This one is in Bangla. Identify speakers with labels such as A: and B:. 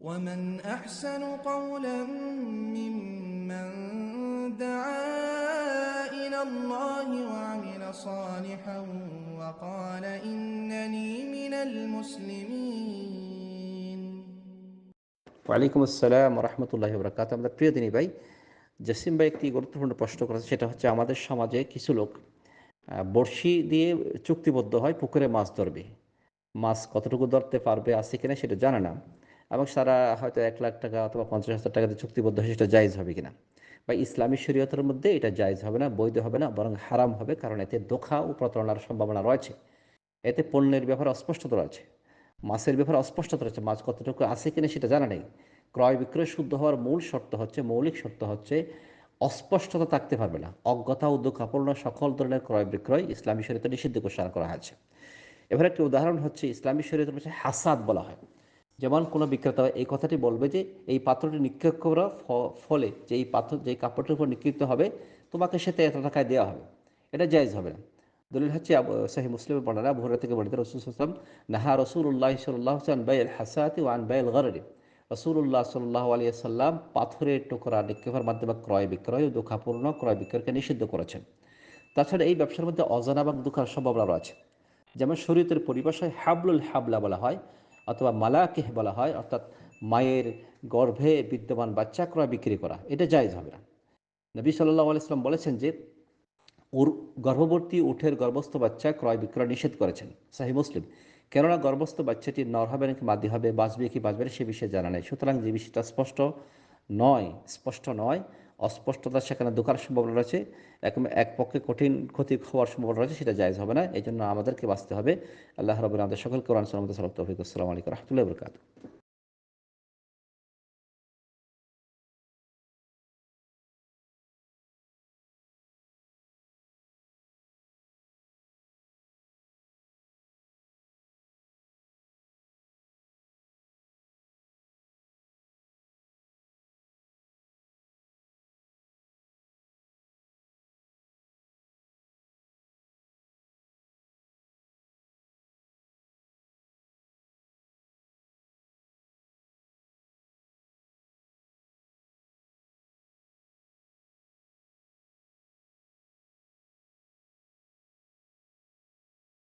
A: ومن أحسن قولا ممن دعا إلى الله وعمل صالحا وقال إنني من المسلمين
B: ওয়ালাইকুম আসসালাম রহমতুল্লাহ বরকাত আমাদের প্রিয় দিনী ভাই জসিম ভাই একটি গুরুত্বপূর্ণ প্রশ্ন করেছে সেটা হচ্ছে আমাদের সমাজে কিছু লোক আহ, বড়শি দিয়ে চুক্তিবদ্ধ হয় পুকুরে মাছ ধরবে মাছ কতটুকু ধরতে পারবে আছে কিনা সেটা জানে না এবং সারা হয়তো এক লাখ টাকা অথবা পঞ্চাশ হাজার টাকা দিয়ে চুক্তিবদ্ধ হয় সেটা জায়জ হবে কিনা। বা ইসলামী শরীয়তের মধ্যে এটা জায়জ হবে না, বৈধ হবে না, বরং হারাম হবে, কারণ এতে দোখা ও প্রতারণার সম্ভাবনা রয়েছে। এতে পণ্যের ব্যাপারে অস্পষ্টতা রয়েছে, মাছের ব্যাপারে অস্পষ্টতা রয়েছে, মাছ কতটুকু আছে কিনা সেটা জানা নেই। ক্রয় বিক্রয় শুদ্ধ হওয়ার মূল শর্ত হচ্ছে, মৌলিক শর্ত হচ্ছে অস্পষ্টতা থাকতে পারবে না। অজ্ঞতা ও সকল ধরনের ক্রয় বিক্রয় ইসলামী শরীয়তে নিষিদ্ধ ঘোষণা করা হয়েছে। এবার একটি উদাহরণ হচ্ছে, ইসলামী শরীয়তের হাসাদ বলা হয়। যেমন কোনো বিক্রেতা এই কথাটি বলবে যে, এই পাত্রটি নিক্ষেপ করা ফলে যে এই পাথর, যে কাপড়টির উপর নিক্ষিপ্ত হবে, তোমাকে সেটা এত টাকায় দেওয়া হবে। এটা জায়েজ হবে না। দলিল হচ্ছে সহিহ মুসলিমের বর্ণনা ভোরা থেকে বর্ণিত রসুল সাল্লাম নাহা রসুল্লাহ সাল্লাহ আন বাইল হাসাতি ওয়ান বাইল গররি। রসুল্লাহ সাল্লাহ আলিয়া সাল্লাম পাথরের টুকরা নিক্ষেপের মাধ্যমে ক্রয় বিক্রয় ও দুঃখাপূর্ণ ক্রয় বিক্রয়কে নিষিদ্ধ করেছেন। তাছাড়া এই ব্যবসার মধ্যে অজানা এবং দুঃখার সম্ভাবনা রয়েছে। যেমন শরীয়তের পরিভাষায় হাবলুল হাবলা বলা হয় অথবা মালাকেহ বলা হয়, অর্থাৎ মায়ের গর্ভে বিদ্যমান বাচ্চা ক্রয় বিক্রি করা, এটা জায়েজ হবে না। নবী সাল্লাহ আলাইসলাম বলেছেন যে ওর গর্ভবতী উঠের গর্ভস্থ বাচ্চা ক্রয় বিক্রয় নিষেধ করেছেন, সাহি মুসলিম। কেননা গর্ভস্থ বাচ্চাটি নর হবে নাকি মাদি হবে, বাঁচবে কি বাঁচবে সে বিষয়ে জানা নেই। সুতরাং যে বিষয়টা স্পষ্ট নয় স্পষ্ট নয় অস্পষ্টতা সেখানে দোকার সম্ভাবনা রয়েছে। এক এক পক্ষে কঠিন ক্ষতি হওয়ার সম্ভাবনা রয়েছে, সেটা জায়জ হবে না। এই জন্য আমাদেরকে বাঁচতে হবে। আল্লাহ রবিন আমাদের সকল কোরআন সালামত সালাম তৌফিক, আসসালামু আলাইকুম রহমতুল্লাহ বরকাত